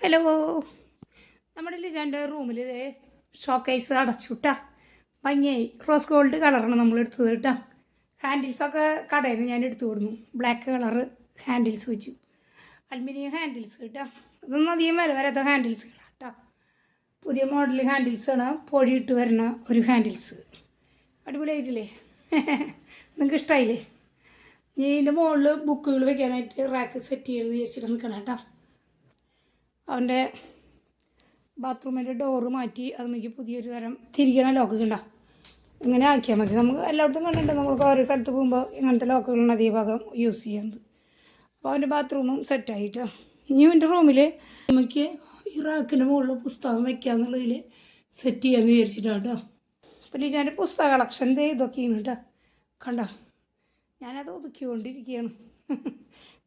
Hello നമ്മുടെ ലിജാന്റെ റൂമിൽ showcase അടച്ചുട്ടാ ഭംഗിയായി. റോസ് ഗോൾഡ് കളറാണ് നമ്മൾ എടുത്തത് കേട്ടോ ഹാൻഡിൽസൊക്കെ കടയിൽ നിന്ന് ഞാൻ എടുത്തു കൊടുന്നു. ബ്ലാക്ക് കളറ് ഹാൻഡിൽസ് വെച്ചു. അലുമിനിയം ഹാൻഡിൽസ് കേട്ടോ ഇതൊന്നും അധികം വില വരാത്ത ഹാൻഡിൽസുകളാണ് കേട്ടോ പുതിയ മോഡൽ ഹാൻഡിൽസാണ് പൊഴിയിട്ട് വരുന്ന ഒരു ഹാൻഡിൽസ് അടിപൊളിയായിട്ടില്ലേ നിങ്ങൾക്ക് ഇഷ്ടമായില്ലേ ഇനി ഇതിന്റെ മുകളിൽ ബുക്കുകൾ വെക്കാനായിട്ട് റാക്ക് സെറ്റ് ചെയ്യണമെന്ന് വിചാരിച്ചിട്ട് നിൽക്കണം കേട്ടോ അവന്റെ ബാത്റൂമിന്റെ ഡോറ് മാറ്റി അത് നമുക്ക് പുതിയൊരു തരം തിരിക്കണ ലോക്ക് ഉണ്ടാവും ഇങ്ങനെ ആക്കിയാൽ മതി നമുക്ക് എല്ലായിടത്തും കണ്ടിട്ടുണ്ട് നമ്മൾക്ക് ഓരോ സ്ഥലത്ത് പോകുമ്പോൾ ഇങ്ങനത്തെ ലോക്കുകളാണ് അധികഭാഗം യൂസ് ചെയ്യുന്നത് അപ്പോൾ അവന്റെ ബാത്റൂമും സെറ്റായിട്ടോ ഇനി അവന്റെ റൂമിൽ നമുക്ക് ഈ റാക്കിന്റെ മുകളിൽ പുസ്തകം വെക്കുക എന്നുള്ളതിൽ സെറ്റ് ചെയ്യാമെന്ന് വിചാരിച്ചിട്ടാണ് കേട്ടോ പിന്നെ ഞാൻ പുസ്തക കളക്ഷൻ ദേ ഇതൊക്കെയാണ് കേട്ടോ കണ്ട ഞാനത് ഒതുക്കിക്കൊണ്ടിരിക്കുകയാണ്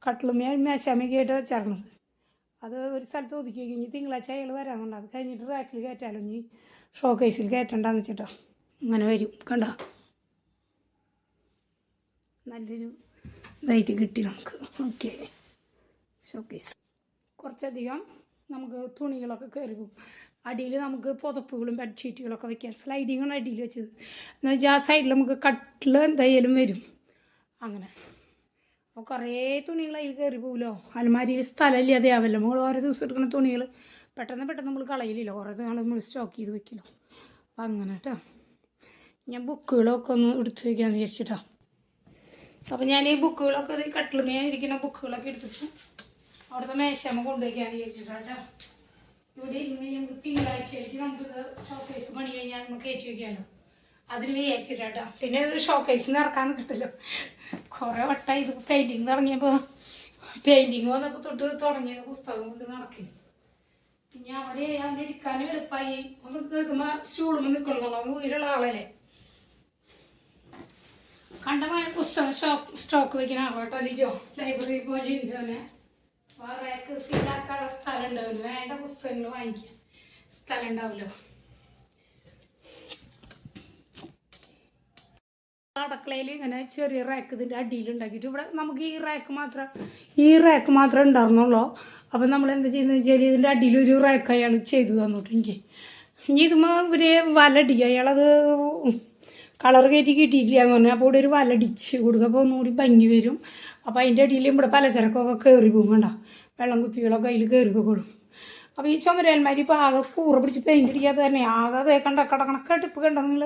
കട്ടിലും ഞാൻ മേശാമിക്കായിട്ട് വെച്ചായിരുന്നത് അത് ഒരു സ്ഥലത്ത് ഒതുക്കി വയ്ക്കും ഇനി തിങ്കളാഴ്ച അയാൾ വരാൻ കൊണ്ട് അത് കഴിഞ്ഞിട്ട് റാക്കിൽ കയറ്റാലോ ഇനി. ഷോ കേസിൽ കയറ്റണ്ടെന്ന് വെച്ചിട്ടോ. അങ്ങനെ വരും. കണ്ട? നല്ലൊരു ഇതായിട്ട് കിട്ടി നമുക്ക്. ഓക്കെ ഷോ കേസ് കുറച്ചധികം നമുക്ക് തുണികളൊക്കെ കയറി പോകും. അടിയിൽ നമുക്ക് പുതപ്പുകളും ബെഡ്ഷീറ്റുകളൊക്കെ വെക്കാം. സ്ലൈഡിങ്ങാണ് അടിയിൽ വെച്ചത്. എന്നുവെച്ചാൽ ആ സൈഡിൽ നമുക്ക് കട്ടിൽ എന്തായാലും വരും. അങ്ങനെ. അപ്പോൾ കുറേ തുണികൾ അതിൽ കയറി പോകുമല്ലോ അലമാരിയിൽ സ്ഥലമില്ല അതേ ആവല്ലോ. നമ്മൾ ഓരോ ദിവസം എടുക്കുന്ന തുണികൾ പെട്ടെന്ന് പെട്ടെന്ന് നമ്മൾ കളയിലില്ല. ഓരോ നാൾ നമ്മൾ സ്റ്റോക്ക് ചെയ്ത് വെക്കല്ലോ അപ്പം അങ്ങനെ കേട്ടോ ഞാൻ ബുക്കുകളൊക്കെ ഒന്ന് എടുത്ത് വയ്ക്കാമെന്ന് വിചാരിച്ചിട്ടോ. അപ്പം ഞാൻ ഈ ബുക്കുകളൊക്കെ ഇത് കട്ടിലുമേ ഇരിക്കുന്ന ബുക്കുകളൊക്കെ എടുത്തിട്ട് അവിടുത്തെ മേശമ്മ കൊണ്ടുവയ്ക്കാമെന്ന് വിചാരിച്ചിട്ടാണ് കേട്ടോ ഇവിടെ ഇരുന്ന് നമുക്ക് തിങ്കളാഴ്ചയായിരിക്കും നമുക്കിത് ഷോക്കേസ് പണി കഴിഞ്ഞാൽ നമുക്ക് കയറ്റി വയ്ക്കാമല്ലോ അതിന് വിചാരിച്ചിട്ടാട്ടോ. പിന്നെ ഇത് ഷോക്കേസിൽ ഇറക്കാൻ കിട്ടില്ല കുറേ വട്ടം ഇത് പെയിന്റിങ് തുടങ്ങിയപ്പോൾ പെയിന്റിങ് വന്നപ്പോൾ തൊട്ട് തുടങ്ങിയത് പുസ്തകം കൊണ്ട് നടക്കി പിന്നെ അവിടെ അവന്റെ എടുക്കാനും എളുപ്പമായി ഒന്ന് കേൾക്കുമ്പോൾ സ്റ്റൂളുമ്പോൾ നിൽക്കണമെന്നുള്ള വീടുള്ള ആളല്ലേ. കണ്ടമായ പുസ്തകം ഷോക്ക് സ്റ്റോക്ക് വെക്കുന്ന ആളോട്ടോ ലിജോ. ലൈബ്രറി പോലെ ഉണ്ട് അവനെ. വേറെ ഫീലാക്കാനുള്ള സ്ഥലം ഉണ്ടാവില്ല. വേണ്ട പുസ്തകങ്ങൾ വാങ്ങിക്കാൻ സ്ഥലം ഉണ്ടാവില്ലോ. അടുക്കളയിൽ ഇങ്ങനെ ചെറിയ റാക്ക് അടിയിൽ ഉണ്ടാക്കിയിട്ട് ഇവിടെ നമുക്ക് ഈ റാക്ക് മാത്രം ഈ റാക്ക് മാത്രമേ ഉണ്ടായിരുന്നുള്ളൂ. അപ്പം നമ്മൾ എന്താ ചെയ്യുന്നത് വെച്ചാൽ ഇതിന്റെ അടിയിൽ ഒരു റാക്ക് അയാൾ ചെയ്തു തന്നിട്ട് എനിക്ക്. ഇനി ഇതുമ്പോൾ ഇവർ വലടിക്കുക അയാളത് കളർ കയറ്റി കിട്ടിയിട്ടില്ല എന്ന് പറഞ്ഞാൽ അപ്പോൾ ഇവിടെ ഒരു വലടിച്ച് കൊടുക്കുക അപ്പോൾ ഒന്നുകൂടി ഭംഗി വരും. അപ്പോൾ അതിന്റെ അടിയിൽ ഇവിടെ പലചരക്കൊക്കെ കയറി പോകും വേണ്ട വെള്ളം കുപ്പികളൊക്കെ അതിൽ കയറി പോകും അപ്പോൾ ഈ ചുമരേൽമാരി ഇപ്പോൾ ആകെ കൂറ് പിടിച്ച് പെയിന്റ് അടിക്കാതെ തന്നെ ആകെ തേക്കണ്ട കണ്ട ടിപ്പ് കണ്ട നിങ്ങൾ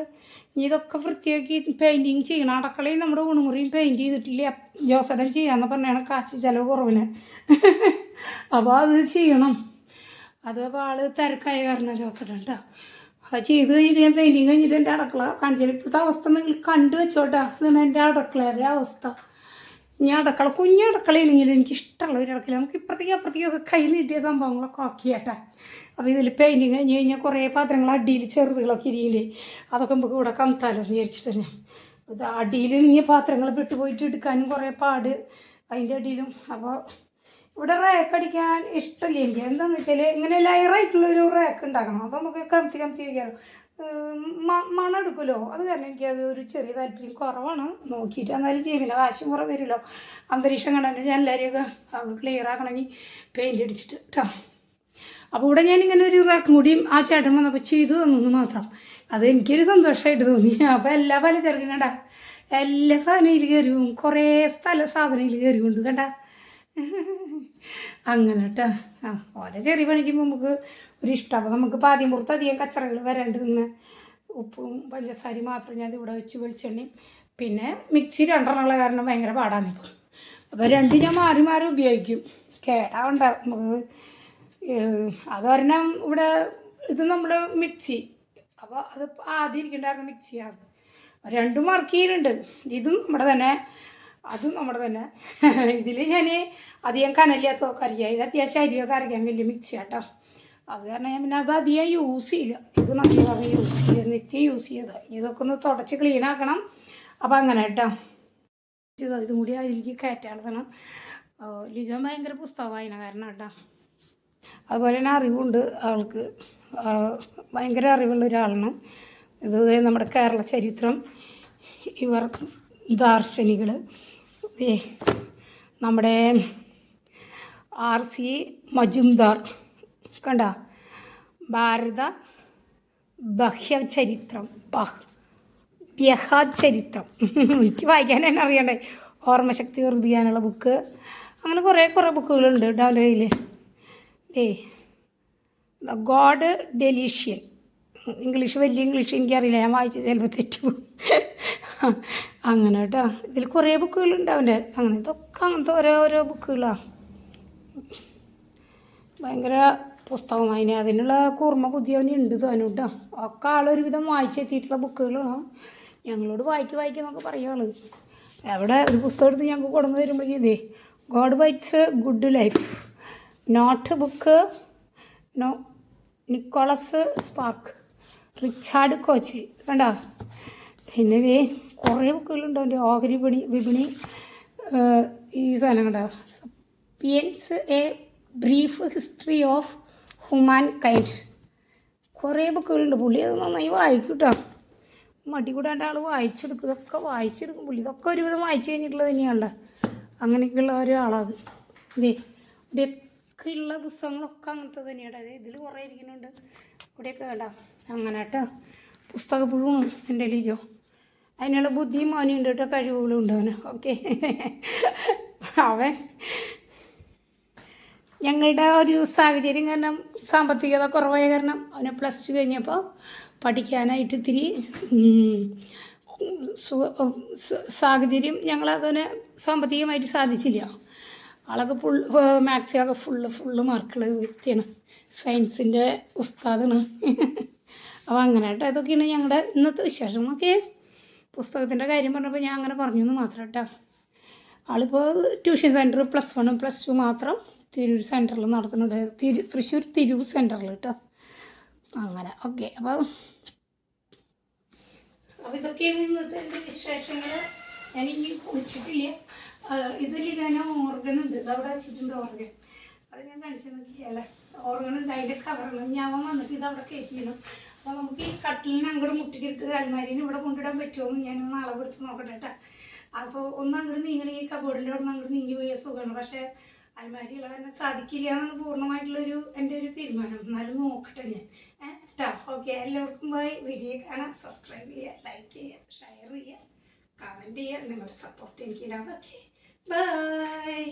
ഇതൊക്കെ വൃത്തിയാക്കി പെയിന്റിങ് ചെയ്യണം. അടക്കളയും നമ്മുടെ ഉണുമുറിയും പെയിന്റ് ചെയ്തിട്ടില്ല. ജോസടൻ ചെയ്യാന്ന് പറഞ്ഞാണ് കാശ് ചിലവ് കുറവിന്. അപ്പോൾ അത് ചെയ്യണം. അത് അപ്പോൾ ആൾ തിരക്കായ കാരണം ജോസടൻ കേട്ടോ അത് ചെയ്ത് കഴിഞ്ഞിട്ട് ഞാൻ പെയിന്റിങ് കഴിഞ്ഞിട്ട് എന്റെ അടക്കള കാണിച്ചാൽ ഇപ്പോഴത്തെ അവസ്ഥ നിങ്ങൾ കണ്ടു വെച്ചോട്ടാ. ഇതാണ് എന്റെ അടക്കളയുടെ അവസ്ഥ. ഇനി അടുക്കള എനിക്ക് ഇഷ്ടമുള്ള ഒരു അടുക്കള നമുക്ക് ഇപ്പുറത്തേക്ക് അപ്പുറത്തേക്കൊക്കെ കയ്യിൽ കിട്ടിയ സംഭവങ്ങളൊക്കെ ആക്കിയാട്ടെ. അപ്പോൾ ഇതിൽ പെയിന്റിങ് കഴിഞ്ഞ് കഴിഞ്ഞാൽ കുറേ പാത്രങ്ങൾ അടിയിൽ ചെറുതുകളൊക്കെ ഇരിയില്ലേ അതൊക്കെ നമുക്ക് ഇവിടെ കമത്താലോ വിചാരിച്ചിട്ട് തന്നെ. ഇത് അടിയിൽ ഇനി പാത്രങ്ങൾ വിട്ടുപോയിട്ട് എടുക്കാനും കുറേ പാട് അതിന്റെ അടിയിലും. അപ്പോൾ ഇവിടെ റാക്ക് അടിക്കാൻ ഇഷ്ടമില്ല എനിക്ക്. എന്താണെന്ന് വെച്ചാൽ ഇങ്ങനെ ലയറായിട്ടുള്ളൊരു റാക്ക് ഉണ്ടാക്കണം. അപ്പോൾ നമുക്ക് കമത്തി കമത്തി വയ്ക്കാമല്ലോ മണം എടുക്കുമല്ലോ? അത് കാരണം എനിക്കത് ഒരു ചെറിയ താല്പര്യം കുറവാണ്. നോക്കിയിട്ട് എന്നാലും പിന്നെ കാശും കുറവ് വരുമല്ലോ. അന്തരീക്ഷം കണ്ടെങ്കിൽ ഞാൻ എല്ലാവരെയൊക്കെ അത് ക്ലിയർ ആക്കണമെങ്കിൽ പെയിന്റ് അടിച്ചിട്ട് കേട്ടോ അപ്പോൾ ഇവിടെ ഞാനിങ്ങനെ ഒരു റാക്കും കൂടിയും ആ ചേട്ടൻ വന്നപ്പോൾ ചെയ്തു തന്നു മാത്രം. അത് എനിക്കൊരു സന്തോഷമായിട്ട് തോന്നി. അപ്പോൾ എല്ലാ പലചരക്കും കണ്ട. എല്ലാ സാധനയിൽ കയറിയും. കുറേ സ്ഥല സാധനയിൽ കയറി കൊണ്ട് കണ്ട. അങ്ങനെ കേട്ടോ ആ ഓരോ ചെറിയ പണിക്ക് നമുക്ക് ഒരു ഇഷ്ടം അപ്പോൾ നമുക്ക് പാതി പുറത്ത് അധികം കച്ചറകൾ വരാണ്ട് നിന്ന് ഉപ്പും പഞ്ചസാരയും മാത്രം ഞാൻ ഇവിടെ വെച്ച് വെളിച്ചെണ്ണയും. പിന്നെ മിക്സി രണ്ടെണ്ണമുള്ള കാരണം ഭയങ്കര പാടാണ് ഇപ്പോൾ അപ്പോൾ രണ്ടും ഞാൻ മാറി മാറി ഉപയോഗിക്കും. കേടാവണ്ട നമുക്ക്. അത് കാരണം ഇവിടെ ഇത് നമ്മൾ മിക്സി. അപ്പോൾ അത് ആദ്യം ഇരിക്കണ്ടായിരുന്നു മിക്സിയാണ്. രണ്ടും വർക്ക് ചെയ്യുന്നുണ്ട് ഇതും നമ്മുടെ തന്നെ അതും നമ്മുടെ തന്നെ. ഇതിൽ ഞാൻ അധികം കനലില്ലാത്തതൊക്കെ അറിയാം. ഇത് അത്യാവശ്യം അരിയൊക്കെ അരയ്ക്കാൻ വലിയ മിക്സി കേട്ടോ അത് കാരണം ഞാൻ പിന്നെ അത് അധികം യൂസ് ചെയ്യില്ല. ഇത് നല്ലതാണ് യൂസ് ചെയ്യുക നിത്യം യൂസ് ചെയ്തത് ഇതൊക്കെ ഒന്ന് തുടച്ച് ക്ലീൻ ആക്കണം. അപ്പോൾ അങ്ങനെ കേട്ടോ ഇത് കൂടി അതിലേക്ക് കയറ്റാളതണം ലിജോ ഭയങ്കര പുസ്തക കാരണം കേട്ടോ അതുപോലെ തന്നെ അറിവുണ്ട് ആൾക്ക്. ഭയങ്കര അറിവുള്ള ഒരാളാണ്. ഇത് നമ്മുടെ കേരള ചരിത്രം. ഇവർ ദാർശനികൾ നമ്മുടെ ആർ സി മജുംദാർ കണ്ട? ഭാരത ബഹ്യചരിത്രം ബഹ് എനിക്ക് വായിക്കാൻ തന്നെ അറിയണ്ടേ? ഓർമ്മശക്തി വർദ്ധിക്കാനുള്ള ബുക്ക്. അങ്ങനെ കുറേ കുറേ ബുക്കുകളുണ്ട് കേട്ടോ അവന്റെ ദ ഗോഡ് ഡെലീഷ്യൻ. ഇംഗ്ലീഷ് വലിയ ഇംഗ്ലീഷ് എനിക്കറിയില്ല. ഞാൻ വായിച്ച് ചിലപ്പോൾ തെറ്റും അങ്ങനെ കേട്ടോ ഇതിൽ കുറേ ബുക്കുകളുണ്ട് അവന്റെ. അങ്ങനെ ഇതൊക്കെ അങ്ങനത്തെ ഓരോ ഓരോ ബുക്കുകളാ. ഭയങ്കര പുസ്തകം അതിന് അതിനുള്ള കൂർമ്മ ബുദ്ധിയവനുണ്ട് തോന്നും കേട്ടോ ഒക്കെ ആളൊരുവിധം വായിച്ചെത്തിയിട്ടുള്ള ബുക്കുകളാണ്. ഞങ്ങളോട് വായിക്ക് വായിക്കുന്നൊക്കെ പറയുകയാണ് എവിടെ ഒരു പുസ്തകം എടുത്ത് ഞങ്ങൾക്ക് കൊണ്ടുവന്ന് തരുമ്പോഴേക്കും ഇതേ God whites good life notebook no Nicholas Sparks Richard Koch കണ്ടോ? പിന്നെ വേ കുറേ ബുക്കുകളുണ്ട് അവന്റെ ഓഹരി വിപണി വിപണി ഈ സാധനങ്ങളുടെ Sapiens a brief history of humankind കുറേ ബുക്കുകളുണ്ട് പുള്ളി അത് നന്നായി വായിക്കും കേട്ടോ മടി കൂടാണ്ട് ആൾ വായിച്ചെടുക്കും ഇതൊക്കെ വായിച്ചെടുക്കും പുള്ളി. ഇതൊക്കെ ഒരുവിധം വായിച്ചു കഴിഞ്ഞിട്ടുള്ളത് തന്നെയാണല്ലോ. അങ്ങനെയൊക്കെയുള്ള ഒരാളത് ഇതേ ഇവിടെയൊക്കെ ഉള്ള പുസ്തകങ്ങളൊക്കെ അങ്ങനത്തെ തന്നെയാണ് അതായത് ഇതിൽ കുറേ ഇരിക്കുന്നുണ്ട്. ഇവിടെയൊക്കെ വേണ്ട അങ്ങനെ കേട്ടോ. പുസ്തക എന്റെ ലിജോ. അതിനുള്ള ബുദ്ധിയും മോനും ഉണ്ട് കേട്ടോ കഴിവുകളും ഉണ്ടോന് ഓക്കെ അവൻ ഞങ്ങളുടെ ഒരു സാഹചര്യം കാരണം സാമ്പത്തികത കുറവായ കാരണം അവനെ പ്ലസ് ടു കഴിഞ്ഞപ്പോൾ പഠിക്കാനായിട്ട് ഇത്തിരി സാഹചര്യം ഞങ്ങളതിനെ സാമ്പത്തികമായിട്ട് സാധിച്ചില്ല. ആളൊക്കെ ഫുൾ മാത്സിലൊക്കെ ഫുള്ള് ഫുള്ള് മാർക്കുള്ള വ്യക്തിയാണ്. സയൻസിന്റെ ഉസ്താദാണ്. അപ്പോൾ അങ്ങനെ കേട്ടോ ഇതൊക്കെയാണ് ഞങ്ങളുടെ ഇന്നത്തെ വിശേഷം. ഓക്കെ പുസ്തകത്തിന്റെ കാര്യം പറഞ്ഞപ്പോൾ ഞാൻ അങ്ങനെ പറഞ്ഞു എന്ന് മാത്രം കേട്ടോ ആളിപ്പോൾ ട്യൂഷൻ സെന്റർ പ്ലസ് വണ്ണും പ്ലസ് ടു മാത്രം തിരൂർ സെന്ററിൽ നടത്തുന്നുണ്ട്. തിരു തൃശ്ശൂർ തിരൂർ സെന്ററിൽ കേട്ടോ. അങ്ങനെ ഓക്കെ അപ്പോൾ അപ്പോൾ ഇതൊക്കെയാണ് ഇന്നത്തെ എന്റെ വിശേഷങ്ങൾ. ഇനി കുളിച്ചിട്ടില്ല. ഇതിൽ ഞാൻ ഓർഗൻ ഉണ്ട്. അവിടെ വെച്ചിട്ടുണ്ട് ഓർഗൻ. അത് ഞാൻ കാണിച്ചു നോക്കിയല്ല ഓർഗൻ ഉണ്ട് അതിന്റെ കവറാണ് ഞാൻ വന്നിട്ട് ഇത് അവിടെ കയറ്റിയിരുന്നു അപ്പോൾ നമുക്ക് ഈ കട്ടിലിന് അങ്ങോട്ട് മുട്ടിച്ചിട്ട് അൽമാരിന് ഇവിടെ കൊണ്ടിടാൻ പറ്റുമോ എന്ന് അളവ് എടുത്ത് നോക്കട്ടെ കേട്ടോ. അപ്പോൾ ഒന്ന് അങ്ങോട്ട് നീങ്ങണ ഈ കബോർഡിന്റെ അവിടെ നിന്ന് അങ്ങോട്ട് നീങ്ങി പോയ സുഖമാണ്. പക്ഷേ അൽമാരി ഉള്ള കാരണം സാധിക്കില്ല എന്നാണ് പൂർണമായിട്ടുള്ളൊരു എന്റെ ഒരു തീരുമാനം. എന്നാലും നോക്കട്ടെ ഞാൻ. കേട്ടോ ഓക്കെ. എല്ലാവർക്കും പോയി വീഡിയോ കാണാം. സബ്സ്ക്രൈബ് ചെയ്യുക ലൈക്ക് ചെയ്യുക ഷെയർ ചെയ്യുക കമന്റ് ചെയ്യുക. നിങ്ങളുടെ സപ്പോർട്ട് എനിക്ക് ഇടാം ഓക്കെ. ബൈ